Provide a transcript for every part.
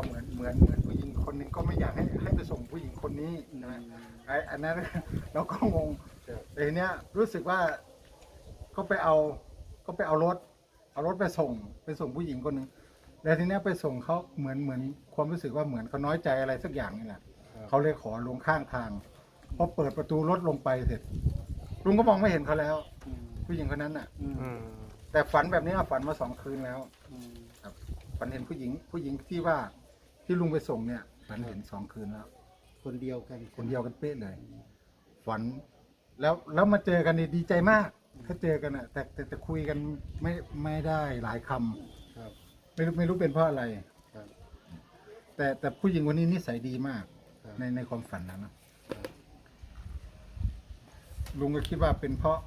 ก็เหมือนเหมือนเหมือนผู้หญิงคนหนึงก็ไม่อยากให้ให้ไปส่งผู้หญิงคนนี้นะไอ้อันนั้นเราก็งงแต่ทีเนี้ยรู้สึกว่าก็ไปเอาก็ไปเอารถ เอารถไปส่งไปส่งผู้หญิงคนหนึ่งแล้วทีเนี้ยไปส่งเขาเหมือนเหมือนความรู้สึกว่าเหมือนเขาน้อยใจอะไรสักอย่างนี่แหละเขาเลยขอลงข้างทางพอเปิดประตูรถลงไปเสร็จลุงก็มองไม่เห็นเขาแล้วอืมผู้หญิงคนนั้นน่ะอืมอืมแต่ฝันแบบนี้ฝันมาสองคืนแล้วอืมฝันเห็นผู้หญิงผู้หญิงที่ว่า ที่ลุงไปส่งเนี่ยฝันเห็นสองคืนแล้ว คนเดียวกันคนเดียวกันเป๊ะเลยฝันแล้วแล้วมาเจอกันนี่ดีใจมาก ถ้าเจอกันอะแต่แต่แต่คุยกันไม่ไม่ได้หลายคำครับไม่รู้ไม่รู้เป็นเพราะอะไร ครับ แต่แต่ผู้หญิงคนนี้นิสัยดีมาก ครับ ในในความฝันนะเนอะลุงก็คิดว่าเป็นเพราะ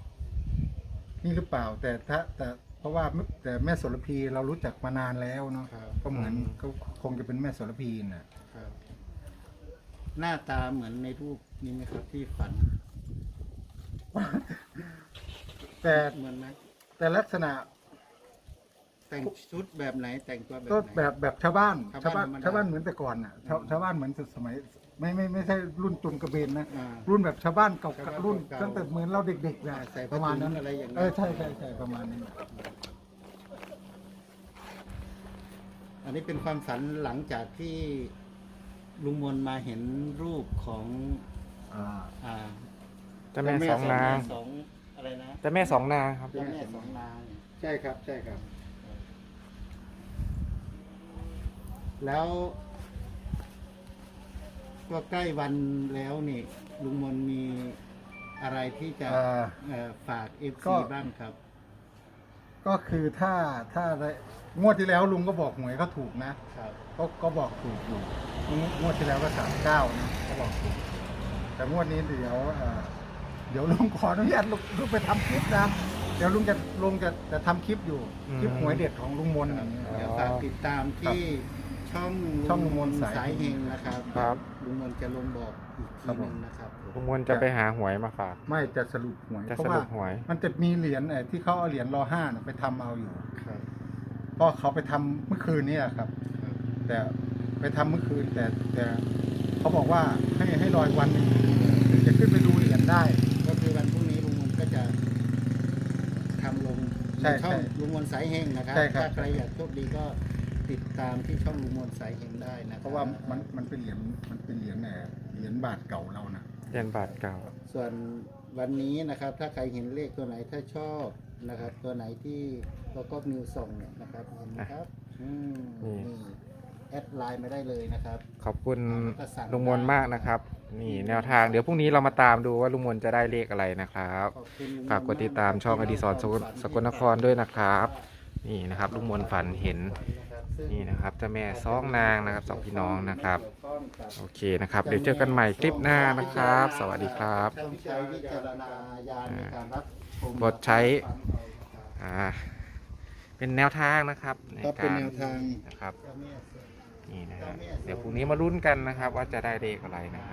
นี่หรือเปล่า แต่ถ้าแต่ เพราะว่าแต่แม่โสระพีเรารู้จักมานานแล้วเนาะครับ ก็เหมือนก็คงจะเป็นแม่โสระพีน่ะ ครับ หน้าตาเหมือนในรูปนี้ไหมครับที่ฝันแต่เหมือนไหมแต่ลักษณะแต่งชุดแบบไหนแต่งตัวแบบก็ไหน แบบแบบชาวบ้านชาชาววบ้าบ้านนชาวบ้านเหมือนแต่ก่อนน่ะชาวชาวบ้านเหมือนสมัย ไม่ไม่ไม่ใช่รุ่นตุนกระเบนนะ อ่า รุ่นแบบชาวบ้านเก่าชาวบ้านรุ่นเก่าๆตั้งแต่เหมือนเราเด็กๆนะอ่าใส่ประมาณนั้นผ้าถุงอะไรอย่างนั้น เออใช่ใช่ใช่ประมาณนั้นอันนี้เป็นความฝันหลังจากที่ลุงมนมาเห็นรูปของอ่า อ่าเจ้าแม่สองนางสองอะไรนะเจ้าแม่สองนางครับ เจ้าแม่สองนาง ใช่ครับ ใช่ครับ แล้ว ก็ใกล้วันแล้วนี่ลุงมนมีอะไรที่จะอ่า เอ่อฝากเอฟก็ ซีบ้างครับ ก็คือถ้าถ้าได้งวดที่แล้วลุงก็บอกหวยเขาถูกนะ ครับ ก็ก็บอกถูกอยู่งวดที่แล้วก็สามเก้านะก็บอกถูก แต่งวดนี้เดี๋ยวเอ่อเดี๋ยวลุงขออนุญาตลุงลุงไปทำคลิปนะ เดี๋ยวลุงจะลุงจะจะทำคลิปอยู่ อืม คลิปหวยเด็ดของลุงมนต์อย่างเงี้ย เดี๋ยวฝากติดตามที่ ช่องช่องลุงมนต์สาย เฮงนะครับครับลุงมนต์จะลงบอกอีกครัทีบหผมนึงนะครับลุงมนจะไปหาหวยมาฝาก ไม่จะสรุปหวยจะเพราะสว่ารุปหวย มันจะมีเหรียญไอ้ที่เขาเอาเหรียญรอห้าน่ะไปทำเอาอยู่ครับก็เขาไปทำเมื่อคืนนี้แหละครับ แต่ไปทำเมื่อคืนแต่แต่เขาบอกว่าให้ให้รอยวันหนึงถึงจะขึ้นไปดูเหรียญได้ ก็คือวันพรุ่งนี้ลุงมนต์ก็จะทำลงใช่ช่องใช่ลุงมนต์สายเฮงนะครับใช่ครับ ถ้าใครอยากโชคดีก็ ติดตามที่ช่องลุงมนต์สายเฮงได้นะคบเพราะว่ามันมันเป็นเหรียญมันเป็นเหรียญแหนเหรียญบาทเก่าเรานะเรียนบาทเก่า ส่วนวันนี้นะครับ ถ้าใครเห็นเลขตัวไหนถ้าชอบนะครับ ตัวไหนที่เราก็มิวส่งเนี่ยนะครับเห็นไหมครับอืมนี่ นี่แอดไลน์มาได้เลยนะครับ ขอบคุณก็สั่งลุงมนมากนะครับ นี่แนวทางเดี๋ยวพรุ่งนี้เรามาตามดูว่าลุงมนจะได้เลขอะไรนะครับ ขอบคุณลุงมนต์ฝากกดติดตามช่องอดีศรสกลสกลนครด้วยนะครับ นี่นะครับลุงมนฝันเห็น นี่นะครับเจ้าแม่สองนางนะครับสองพี่น้องนะครับ โอเคนะครับ เดี๋ยวเจอกันใหม่คลิปหน้านะครับ สวัสดีครับต้องใช้วิจารณญาณในการรับชมกดใช้อ่าเป็นแนวทางนะครับในก็เป็นการแนวทาง นะครับเจ้าแม่เสือนี่นะครับเดี๋ยวพรุ่งนี้มาลุ้นกันนะครับ ว่าจะได้เลขอะไรนะครับ